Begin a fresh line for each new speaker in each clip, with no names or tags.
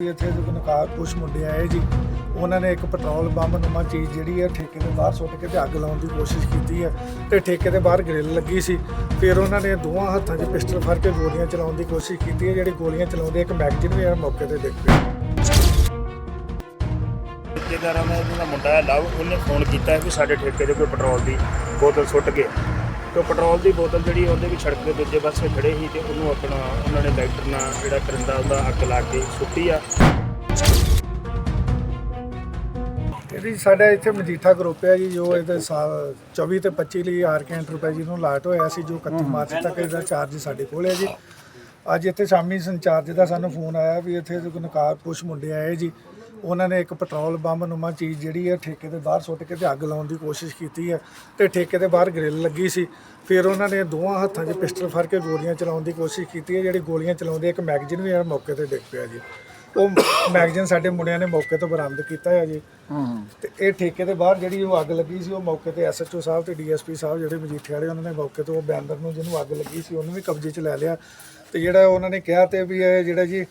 ਇੱਥੇ ਜਦੋਂ ਨਕਾਰ ਕੁਛ ਮੁੰਡੇ ਆਏ ਜੀ, ਉਹਨਾਂ ਨੇ ਇੱਕ ਪੈਟਰੋਲ ਬੰਬ ਨੁਮਾ ਚੀਜ਼ ਜਿਹੜੀ ਹੈ ਠੇਕੇ ਦੇ ਬਾਹਰ ਸੁੱਟ ਕੇ ਤੇ ਅੱਗ ਲਾਉਣ ਦੀ ਕੋਸ਼ਿਸ਼ ਕੀਤੀ ਹੈ ਤੇ ਠੇਕੇ ਦੇ ਬਾਹਰ ਗ੍ਰਿਲ ਲੱਗੀ ਸੀ। ਫਿਰ ਉਹਨਾਂ ਨੇ ਦੋਵਾਂ ਹੱਥਾਂ 'ਚ ਪਿਸਟਲ ਫੜ ਕੇ ਗੋਲੀਆਂ ਚਲਾਉਣ ਦੀ ਕੋਸ਼ਿਸ਼ ਕੀਤੀ ਹੈ ਜਿਹੜੀ ਗੋਲੀਆਂ ਚਲਾਉਂਦੇ ਇੱਕ ਮੈਗਜ਼ੀਨ ਵੀ ਆ, ਮੌਕੇ ਤੇ ਦੇਖ। ਪਿਆ
ਠੇਕੇਦਾਰਾਂ ਦਾ ਮੁੰਡਾ ਹੈ ਲਵ, ਉਹਨੇ ਫੋਨ ਕੀਤਾ ਕਿ ਸਾਡੇ ਠੇਕੇ ਦੇ ਕੋਈ ਪੈਟਰੋਲ ਦੀ ਬੋਤਲ ਸੁੱਟ ਗਏ ਤੇ ਉਹ ਪੈਟਰੋਲ ਦੀ ਬੋਤਲ ਜਿਹੜੀ ਉਹਦੇ ਵੀ ਸੜਕ ਦੇ ਦੂਜੇ ਪਾਸੇ ਖੜੇ ਸੀ ਤੇ ਉਹਨੂੰ ਆਪਣਾ ਉਹਨਾਂ ਨੇ ਲਾਈਟਰ ਨਾਲ ਜਿਹੜਾ ਕਰਿੰਦਾ ਉਹਦਾ ਅੱਗ ਲਾ ਕੇ ਸੁੱਟੀ ਆ।
ਇਹਦੀ ਸਾਡਾ ਇੱਥੇ ਮਜੀਠਾ ਗਰੁੱਪ ਹੈ ਜੀ ਜੋ ਇਹਦੇ ਸਾਲ 24 ਤੇ 25 ਲਈ ਆਰਕੇ ਐਂਟਰਪ੍ਰਾਈਜ਼ ਨੂੰ ਲਾਟ ਹੋਇਆ ਸੀ ਜੋ 31 ਮਾਰਚ ਤੱਕ ਇਹਦਾ ਚਾਰਜ ਸਾਡੇ ਕੋਲ ਹੈ ਜੀ। ਅੱਜ ਇੱਥੇ ਸ਼ਾਮੀ ਸੰਚਾਰਜ ਦਾ ਸਾਨੂੰ ਫੋਨ ਆਇਆ ਵੀ ਇੱਥੇ ਕੋਈ ਨਕਾਰ ਕੁਛ ਮੁੰਡੇ ਆਏ ਜੀ। ਉਹਨਾਂ ਨੇ ਇੱਕ ਪੈਟਰੋਲ ਬੰਬ ਨੁਮਾ ਚੀਜ਼ ਜਿਹੜੀ ਹੈ ਠੇਕੇ ਦੇ ਬਾਹਰ ਸੁੱਟ ਕੇ ਤੇ ਅੱਗ ਲਾਉਣ ਦੀ ਕੋਸ਼ਿਸ਼ ਕੀਤੀ ਹੈ ਤੇ ਠੇਕੇ ਦੇ ਬਾਹਰ ਗ੍ਰਿਲ ਲੱਗੀ ਸੀ। ਫਿਰ ਉਹਨਾਂ ਨੇ ਦੋਵਾਂ ਹੱਥਾਂ 'ਚ ਪਿਸਟਲ ਫੜ ਕੇ ਗੋਲੀਆਂ ਚਲਾਉਣ ਦੀ ਕੋਸ਼ਿਸ਼ ਕੀਤੀ ਹੈ ਜਿਹੜੀ ਗੋਲੀਆਂ ਚਲਾਉਂਦੇ ਇੱਕ ਮੈਗਜ਼ੀਨ ਵੀ ਆ ਮੌਕੇ ਤੇ ਡਿੱਗ ਪਿਆ ਜੀ। ਉਹ ਮੈਗਜ਼ੀਨ ਸਾਡੇ ਮੁੰਡਿਆਂ ਨੇ ਮੌਕੇ ਤੋਂ ਬਰਾਮਦ ਕੀਤਾ ਹੈ ਜੀ। ਤੇ ਇਹ ਠੇਕੇ ਦੇ ਬਾਹਰ ਜਿਹੜੀ ਉਹ ਅੱਗ ਲੱਗੀ ਸੀ ਉਹ ਮੌਕੇ ਤੇ ਐਸਐਚਓ ਸਾਹਿਬ ਤੇ ਡੀਐਸਪੀ ਸਾਹਿਬ ਜਿਹੜੇ ਮਜੀਠੇ ਵਾਲੇ ਉਹਨਾਂ ਨੇ ਮੌਕੇ ਤੋਂ ਉਹ ਬੈਨਰ ਨੂੰ ਜਿਹਨੂੰ ਅੱਗ ਲੱਗੀ ਸੀ ਉਹਨੂੰ ਵੀ ਕਬਜ਼ੇ 'ਚ ਲੈ ਲਿਆ। ਤੇ ਜਿਹੜਾ ਉਹਨਾਂ ਨੇ ਕਿਹਾ ਤੇ ਵੀ ਇਹ ਜਿਹੜਾ ਜੀ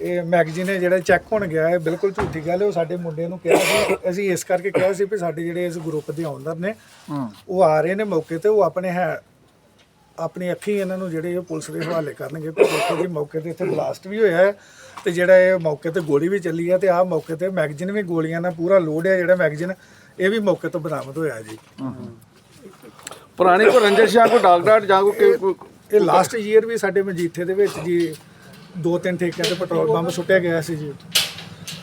ਇਹ ਮੈਗਜ਼ੀਨ ਹੈ ਜਿਹੜਾ ਚੈੱਕ ਹੋਣ ਗਿਆ ਹੈ ਬਿਲਕੁਲ ਝੂਠੀ ਗੱਲ ਹੈ। ਉਹ ਸਾਡੇ ਮੁੰਡੇ ਨੂੰ ਕਿਹਾ ਸੀ ਅਸੀਂ ਇਸ ਕਰਕੇ ਕਿਹਾ ਸੀ ਵੀ ਸਾਡੇ ਜਿਹੜੇ ਇਸ ਗਰੁੱਪ ਦੇ ਓਨਰ ਨੇ ਉਹ ਆ ਰਹੇ ਨੇ ਮੌਕੇ ਤੇ ਉਹ ਆਪਣੇ ਹੈ ਆਪਣੀ ਅੱਖੀਂ ਇਹਨਾਂ ਨੂੰ ਜਿਹੜੇ ਇਹ ਪੁਲਿਸ ਦੇ ਹਵਾਲੇ ਕਰਨਗੇ। ਵੀ ਦੇਖੋ ਜੀ ਮੌਕੇ ਤੇ ਇੱਥੇ ਬਲਾਸਟ ਵੀ ਹੋਇਆ ਹੈ ਤੇ ਜਿਹੜਾ ਇਹ ਮੌਕੇ ਤੇ ਗੋਲੀ ਵੀ ਚੱਲੀ ਹੈ ਤੇ ਆਹ ਮੌਕੇ ਤੇ ਮੈਗਜ਼ੀਨ ਵੀ ਗੋਲੀਆਂ ਨਾਲ ਪੂਰਾ ਲੋਡ ਹੈ ਜਿਹੜਾ ਮੈਗਜ਼ੀਨ ਇਹ ਵੀ ਮੌਕੇ ਤੋਂ ਬਰਾਮਦ ਹੋਇਆ ਜੀ।
ਪੁਰਾਣੀ ਕੋਈ ਰੰਜਿਸ਼ ਜਾਂ ਕੋਈ ਡਾਕ ਡਾਟ ਜਾਂ ਕੋਈ-
ਇਹ ਲਾਸਟ ਈਅਰ ਵੀ ਸਾਡੇ ਮਜੀਠੇ ਦੇ ਵਿੱਚ ਜੀ ਦੋ ਤਿੰਨ ਠੇਕਿਆਂ ਤੇ ਪੈਟਰੋਲ ਬੰਬ ਸੁੱਟਿਆ ਗਿਆ ਸੀ ਜੀ।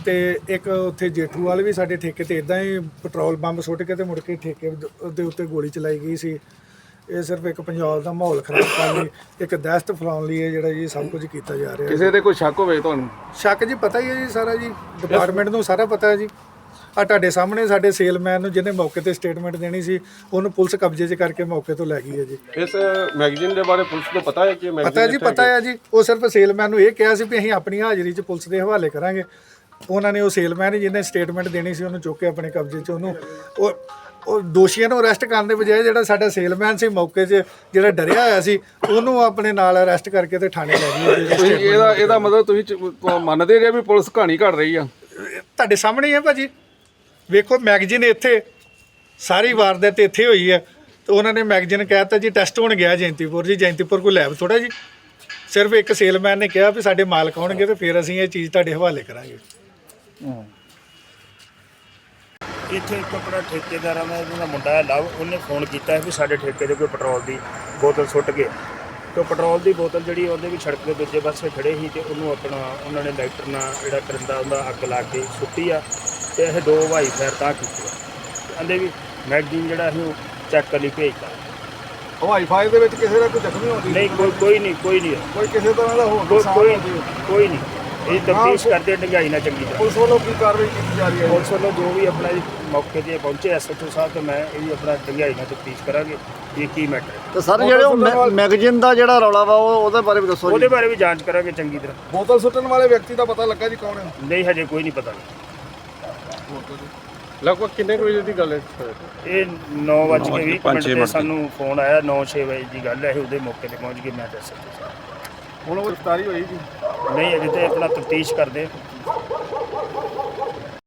ਤੇ ਇੱਕ ਉੱਥੇ ਜੇਠੂ ਵਾਲੇ ਵੀ ਸਾਡੇ ਠੇਕੇ ਤੇ ਇਦਾਂ ਹੀ ਪੈਟਰੋਲ ਬੰਬ ਸੁੱਟ ਕੇ ਤੇ ਮੁੜ ਕੇ ਠੇਕੇ ਦ- ਉੱਤੇ ਗੋਲੀ ਚਲਾਈ ਗਈ ਸੀ। ਇਹ ਸਿਰਫ ਇੱਕ ਪੰਜਾਬ ਦਾ ਮਾਹੌਲ ਖਰਾਬ ਕਰਨ ਲਈ ਇੱਕ ਦਹਿਸ਼ਤ ਫੈਲਾਉਣ ਲਈ ਇਹ ਜਿਹੜਾ ਜੀ ਸਭ ਕੁਝ ਕੀਤਾ ਜਾ ਰਿਹਾ।
ਕਿਸੇ ਤੇ ਕੋਈ ਸ਼ੱਕ ਹੋਵੇ ਤੁਹਾਨੂੰ?
ਸ਼ੱਕ ਜੀ ਪਤਾ ਹੀ ਹੈ ਜੀ ਸਾਰਾ ਜੀ ਡਿਪਾਰਟਮੈਂਟ ਨੂੰ ਸਾਰਾ ਪਤਾ ਹੈ ਜੀ। ਆ ਤੁਹਾਡੇ ਸਾਹਮਣੇ ਸਾਡੇ ਸੇਲਮੈਨ ਨੂੰ ਜਿਹਨੇ ਮੌਕੇ ਤੇ ਸਟੇਟਮੈਂਟ ਦੇਣੀ ਸੀ ਉਹਨੂੰ ਪੁਲਿਸ ਕਬਜ਼ੇ 'ਚ ਕਰਕੇ ਮੌਕੇ ਤੋਂ ਲੈ ਗਈ ਹੈ ਜੀ।
ਇਸ ਮੈਗਜ਼ੀਨ ਦੇ ਬਾਰੇ ਪੁਲਿਸ ਨੂੰ ਪਤਾ ਹੈ ਕਿ
ਪਤਾ ਹੈ ਜੀ ਪਤਾ ਹੈ ਜੀ। ਉਹ ਸਿਰਫ ਸੇਲਮੈਨ ਨੂੰ ਇਹ ਕਿਹਾ ਸੀ ਵੀ ਅਸੀਂ ਆਪਣੀ ਹਾਜ਼ਰੀ 'ਚ ਪੁਲਿਸ ਦੇ ਹਵਾਲੇ ਕਰਾਂਗੇ। ਉਹਨਾਂ ਨੇ ਉਹ ਸੇਲਮੈਨ ਜਿਹਨੇ ਸਟੇਟਮੈਂਟ ਦੇਣੀ ਸੀ ਉਹਨੂੰ ਚੁੱਕ ਕੇ ਆਪਣੇ ਕਬਜ਼ੇ 'ਚ ਉਹਨੂੰ ਉਹ ਉਹ ਦੋਸ਼ੀਆਂ ਨੂੰ ਅਰੈਸਟ ਕਰਨ ਦੇ ਬਜਾਏ ਜਿਹੜਾ ਸਾਡਾ ਸੇਲਮੈਨ ਸੀ ਮੌਕੇ 'ਚ ਜਿਹੜਾ ਡਰਿਆ ਹੋਇਆ ਸੀ ਉਹਨੂੰ ਆਪਣੇ ਨਾਲ ਅਰੈਸਟ ਕਰਕੇ ਤੇ ਥਾਣੇ ਲੈ
ਤੁਸੀਂ ਇਹਦਾ ਇਹਦਾ ਮਤਲਬ ਤੁਸੀਂ ਚ- ਮੰਨਦੇ ਜੇ ਵੀ ਪੁਲਿਸ ਕਹਾਣੀ ਘੜ ਰਹੀ ਆ?
ਤੁਹਾਡੇ ਸਾਹਮਣੇ ਹੀ ਹੈ ਭਾਜੀ। ਵੇਖੋ ਮੈਗਜ਼ੀਨ ਇੱਥੇ ਸਾਰੀ ਵਾਰਦਾਤ ਇੱਥੇ ਹੋਈ ਹੈ ਤੇ ਉਹਨਾਂ ਨੇ ਮੈਗਜ਼ੀਨ ਕਹਿਤਾ ਜੀ, ਟੈਸਟ ਹੋਣ ਗਿਆ ਜੈਂਤੀਪੁਰ ਜੀ, ਜੈਂਤੀਪੁਰ ਕੋਈ ਲੈਬ ਥੋੜਾ ਜੀ। ਸਿਰਫ ਇੱਕ ਸੇਲਮੈਨ ਨੇ ਕਿਹਾ ਵੀ ਸਾਡੇ ਮਾਲਕ ਆਉਣਗੇ ਤੇ ਫਿਰ ਅਸੀਂ ਇਹ ਚੀਜ਼ ਤੁਹਾਡੇ ਹਵਾਲੇ ਕਰਾਂਗੇ।
ਇੱਥੇ ਇੱਕ ਆਪਣਾ ਠੇਕੇਦਾਰਾਂ ਦਾ ਜਿਹੜਾ ਮੁੰਡਾ ਹੈ ਲਵ, ਉਹਨੇ ਫੋਨ ਕੀਤਾ ਵੀ ਸਾਡੇ ਠੇਕੇ ਦੇ ਕੋਈ ਪੈਟਰੋਲ ਦੀ ਬੋਤਲ ਸੁੱਟ ਗਏ ਤੇ ਉਹ ਪੈਟਰੋਲ ਦੀ ਬੋਤਲ ਜਿਹੜੀ ਉਹਦੇ ਵੀ ਸੜਕ ਦੇ ਦੂਜੇ ਪਾਸੇ ਖੜੇ ਸੀ ਤੇ ਉਹਨੂੰ ਆਪਣਾ ਉਹਨਾਂ ਨੇ ਲਾਈਟਰ ਨਾਲ ਜਿਹੜਾ ਕਰਿੰਦਾ ਉਹਦਾ ਅੱਗ ਲਾ ਕੇ ਸੁੱਟੀ ਆ ਤੇ ਇਹ ਦੋ ਭਾਈ ਫੈਰ ਤਾਂ ਕੀਤੀ ਕਹਿੰਦੇ ਵੀ ਮੈਗਜ਼ੀਨ ਜਿਹੜਾ ਅਸੀਂ ਉਹ ਚੈੱਕ ਲਈ ਭੇਜਤਾ।
ਹਵਾਈ ਫਾਇਰ ਦੇ ਵਿੱਚ ਕਿਸੇ ਦਾ ਕੋਈ ਜ਼ਖਮੀ ਹੁੰਦੀ
ਨਹੀਂ ਕੋਈ ਕੋਈ ਨਹੀਂ ਕੋਈ ਨਹੀਂ।
ਕੋਈ ਕਿਸੇ ਤਰ੍ਹਾਂ ਦਾ ਹੋਰ
ਕੋਈ ਕੋਈ ਨਹੀਂ। ਇਹ ਤਫਤੀਸ਼ ਕਰਦੇ ਡੰਗਾਈ ਨਾਲ ਚੰਗੀ ਤਰ੍ਹਾਂ।
ਪੁਲਿਸ ਵੱਲੋਂ ਕੀ ਕਾਰਵਾਈ ਕੀਤੀ ਜਾ ਰਹੀ ਹੈ?
ਪੁਲਿਸ ਵੱਲੋਂ ਜੋ ਵੀ ਆਪਣਾ ਜੀ ਮੌਕੇ ਤੇ ਪਹੁੰਚੇ ਐਸਐਚਓ ਸਾਹਿਬ ਤੇ ਮੈਂ ਇਹ ਵੀ ਆਪਣਾ ਡੰਗਾਈ ਨਾਲ ਤਫਤੀਸ਼ ਕਰਾਂਗੇ ਇਹ ਕੀ ਮੈਟਰ ਹੈ।
ਤੇ ਸਰ ਜਿਹੜੇ ਉਹ ਮੈ- ਮੈਗਜ਼ੀਨ ਦਾ ਜਿਹੜਾ ਰੌਲਾ ਵਾ ਉਹ ਉਹਦੇ ਬਾਰੇ ਵੀ ਦੱਸੋ
ਉਹਦੇ
ਜੀ
ਬਾਰੇ ਵੀ ਜਾਂਚ ਕਰਾਂਗੇ ਚੰਗੀ ਤਰ੍ਹਾਂ।
ਬੋਤਲ ਸੁੱਟਣ ਵਾਲੇ ਵਿਅਕਤੀ ਦਾ ਪਤਾ ਲੱਗਾ ਜੀ ਕੌਣ ਹੈ?
ਨਹੀਂ ਹਜੇ ਕੋਈ ਨਹੀਂ ਪਤਾ
ਲਗਭਗ ਕਿੰਨੇ ਕੁ ਵਜੇ ਦੀ ਗੱਲ ਹੈ
ਇਹ 9:20 ਮਿੰਟ ਤੇ ਸਾਨੂੰ ਫੋਨ ਆਇਆ 9:06 ਵਜੇ ਦੀ ਗੱਲ ਹੈ ਇਹ ਉਹਦੇ ਮੌਕੇ ਤੇ ਪਹੁੰਚ ਗਏ ਮੈਂ ਐਸਐਚਓ ਸਾਹਿਬ।
ਹੁਣ ਉਹ ਗ੍ਰਿਫਤਾਰੀ ਹੋਈ ਜੀ।
ਨਹੀਂ ਅਜੇ ਤੇ ਆਪਣਾ ਤਫਤੀਸ਼ ਕਰਦੇ।